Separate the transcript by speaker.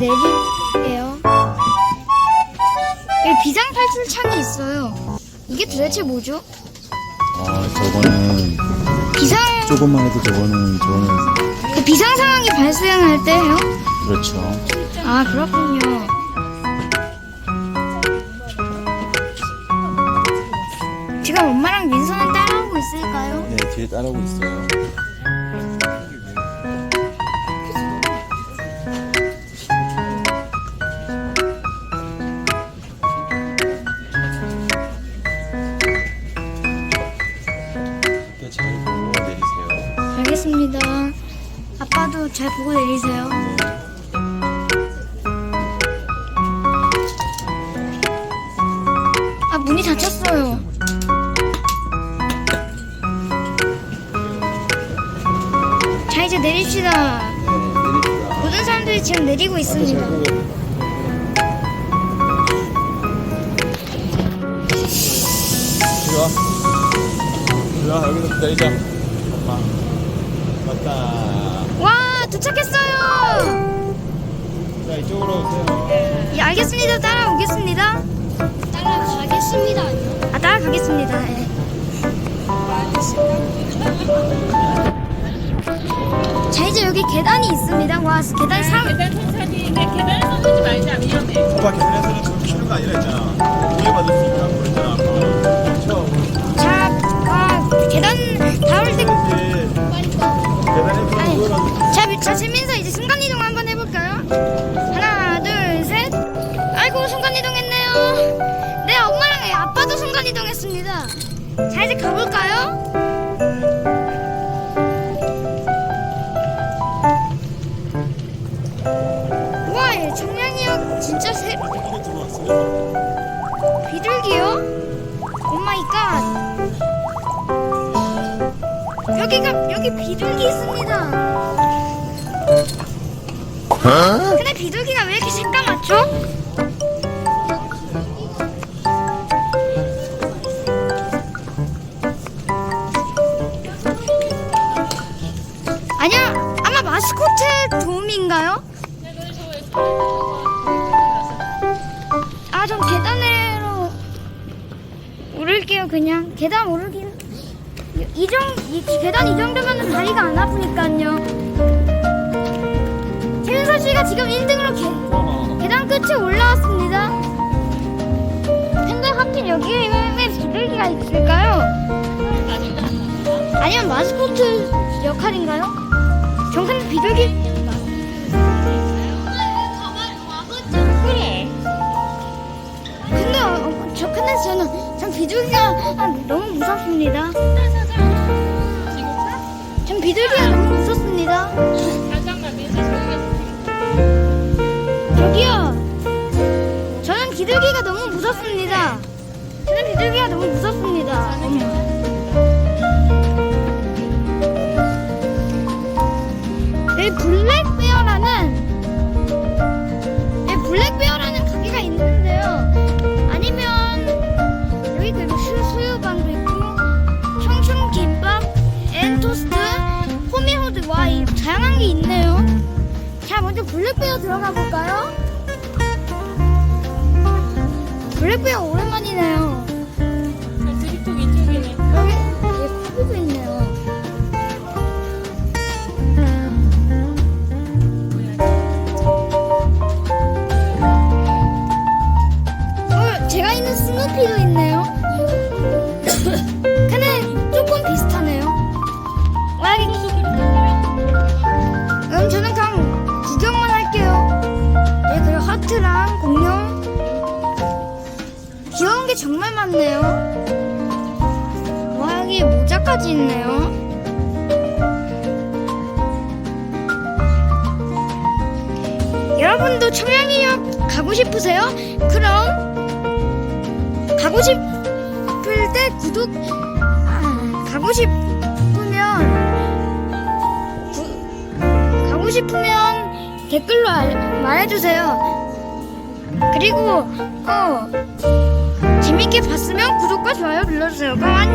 Speaker 1: 내릴게요. 여기 비상 탈출 창이 있어요. 이게 도대체 뭐죠?
Speaker 2: 아, 저거는
Speaker 1: 비상
Speaker 2: 조금만 해도 저거는 저거는
Speaker 1: 그 비상 상황이 발생할 때요?
Speaker 2: 그렇죠.
Speaker 1: 아 그렇군요. 지금 엄마랑 민서는 따라오고 있을까요?
Speaker 2: 네, 뒤에 따라오고 있어요. 내리세요.
Speaker 1: 알겠습니다. 아빠도 잘 보고 내리세요. 아 문이 닫혔어요. 자 이제 내립시다. 모든 사람들이 지금 내리고 있습니다.
Speaker 2: 들어와. 들어와, 여기서 기다리자. 엄마. 왔다.
Speaker 1: 와 도착했어요.
Speaker 2: 자, 이쪽으로 오세요.
Speaker 1: 예, 알겠습니다. 따라오겠습니다. 따라가겠습니다. 아 따라가겠습니다. 예. 자 이제 여기 계단이 있습니다. 와 계단 상
Speaker 3: 계단 천천히 근데 계단에서 오지 말자 위험해
Speaker 2: 오빠 계단에서는 저렇게 쉬는 거 아니라 했잖아. 오해받을 수 있다고 그랬잖아.
Speaker 1: 순간이동했습니다. 자, 이제 가볼까요? 우와, 이 청량이요. 진짜 새. 비둘기요? 오 마이 갓. 여기가 여기 비둘기 있습니다. 근데 비둘기가 왜 이렇게 새까맣죠? 오를게요, 그냥. 계단 오르기는. 이 정, 이 계단 이 정도면 다리가 안 아프니까요. 최윤서 씨가 지금 1등으로 계, 계단 끝에 올라왔습니다. 근데 하필 여기에 왜, 왜 비둘기가 있을까요? 아니면 마스코트 역할인가요? 전 근데 비둘기. 저 근데 저는 전 비둘기가 아, 너무 무섭습니다. 전 비둘기가 너무 무섭습니다. 저기요. 저는 비둘기가 너무 무섭습니다. 저는 비둘기가 너무 무섭습니다. 어머. 여기 블랙 먼저 블랙베어 들어가 볼까요? 블랙베어 오랜만이네요. 정말 많네요. 와, 여기 모자까지 있네요. 여러분도 청량리역 가고 싶으세요? 그럼 가고 싶을 때 구독 아, 가고 싶으면 구- 가고 싶으면 댓글로 알- 말해주세요. 그리고 어 재밌게 봤으면 구독과 좋아요 눌러주세요. 그럼 안녕.